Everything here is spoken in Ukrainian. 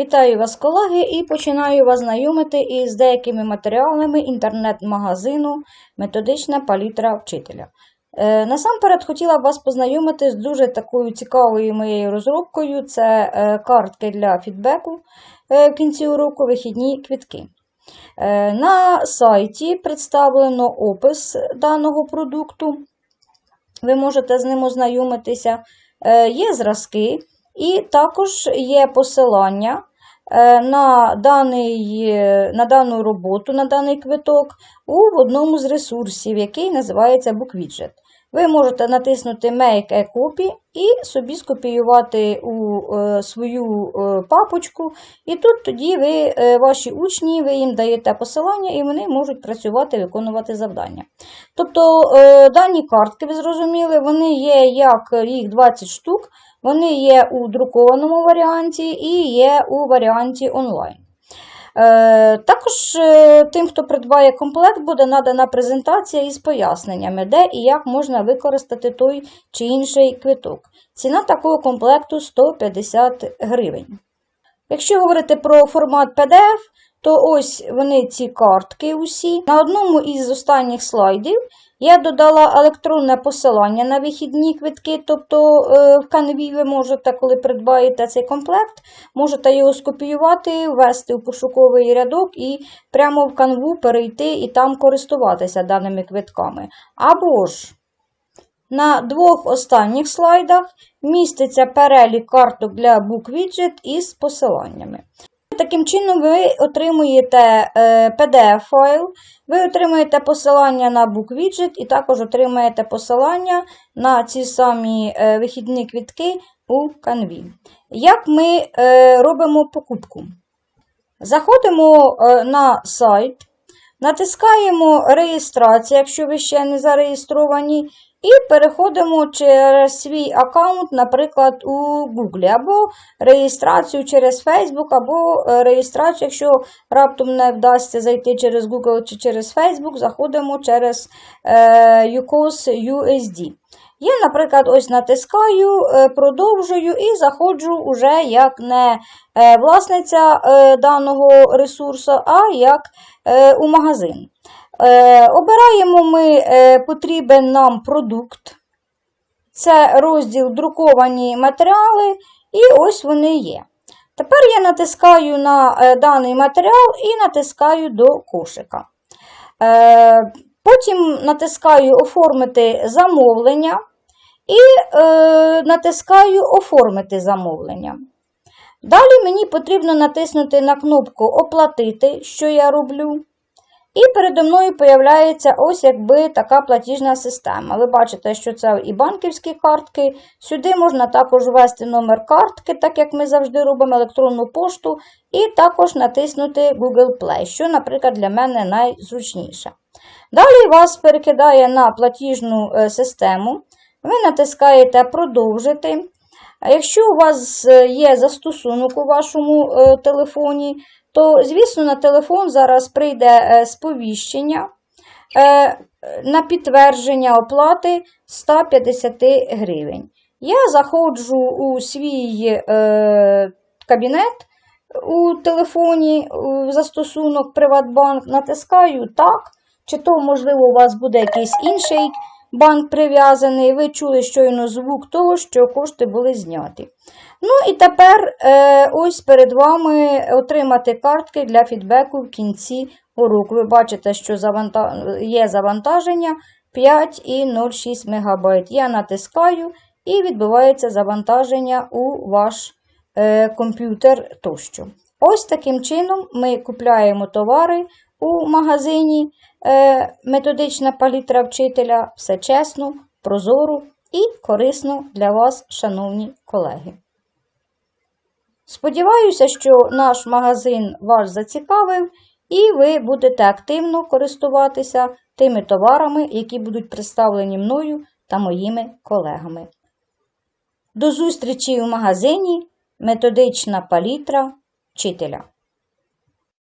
Вітаю вас, колеги, і починаю вас знайомити із деякими матеріалами інтернет-магазину Методична палітра вчителя. Е, Насамперед хотіла б вас познайомити з дуже такою цікавою моєю розробкою. Це е, картки для фідбеку е, в кінці уроку, вихідні квітки. Е, На сайті представлено опис даного продукту. Ви можете з ним ознайомитися. Е, Є зразки, і також є посилання е, на, даний, на дану роботу, на даний квиток у одному з ресурсів, який називається BookWidget. Ви можете натиснути Make a Copy і собі скопіювати у е, свою е, папочку. І тут тоді ви, ваші учні, ви їм даєте посилання, і вони можуть працювати, виконувати завдання. Тобто дані картки, ви зрозуміли, вони є як їх 20 штук, вони є у друкованому варіанті і є у варіанті онлайн. Е, Також е, тим, хто придбає комплект, буде надана презентація із поясненнями, де і як можна використати той чи інший квиток. Ціна такого комплекту 150 гривень. Якщо говорити про формат PDF, то ось вони ці картки усі. На одному із останніх слайдів я додала електронне посилання на вихідні квитки, тобто е, в канві ви можете, коли придбаєте цей комплект, можете його скопіювати, ввести в пошуковий рядок і прямо в канву перейти і там користуватися даними квитками. Або ж на двох останніх слайдах міститься перелік карток для BookWidget із посиланнями. Таким чином, ви отримуєте PDF-файл, ви отримуєте посилання на BookWidget і також отримаєте посилання на ці самі е, вихідні квітки у Canvі. Як ми е, робимо покупку? Заходимо е, на сайт, натискаємо реєстрація, якщо ви ще не зареєстровані, і переходимо через свій аккаунт, наприклад, у Google, або реєстрацію через Facebook, або е, реєстрацію, якщо раптом не вдасться зайти через Google чи через Facebook, заходимо через е, UCOS USD. Я, наприклад, ось натискаю, е, продовжую і заходжу уже як не власниця даного ресурсу, а як у магазин. Е, Обираємо ми е, потрібен нам продукт. Це розділ друковані матеріали, і ось вони є. Тепер я натискаю на е, даний матеріал і натискаю до кошика. Потім натискаю Оформити замовлення і натискаю Оформити замовлення. Далі мені потрібно натиснути на кнопку Оплатити, що я роблю. І передо мною появляється ось якби така платіжна система. Ви бачите, що це і банківські картки. Сюди можна також ввести номер картки, так як ми завжди робимо електронну пошту, і також натиснути Google Play, що, наприклад, для мене найзручніше. Далі вас перекидає на платіжну е, систему. Ви натискаєте Продовжити. Якщо у вас е, є застосунок у вашому е, телефоні, то, звісно, на телефон зараз прийде е, сповіщення е, на підтвердження оплати 150 гривень. Я заходжу у свій е, кабінет у телефоні, у застосунок Приватбанк, натискаю так, чи то, можливо, у вас буде якийсь інший банк прив'язаний, ви чули щойно звук того, що кошти були зняті. Ну і тепер е, ось перед вами отримати картки для фідбеку в кінці уроку. Ви бачите, що є завантаження 5,06 МБ. Я натискаю і відбувається завантаження у ваш е, комп'ютер тощо. Ось таким чином ми купляємо товари у магазині е, методична палітра вчителя. Все чесно, прозоро і корисно для вас, шановні колеги. Сподіваюся, що наш магазин вас зацікавив, і ви будете активно користуватися тими товарами, які будуть представлені мною та моїми колегами. До зустрічі в магазині Методична палітра вчителя.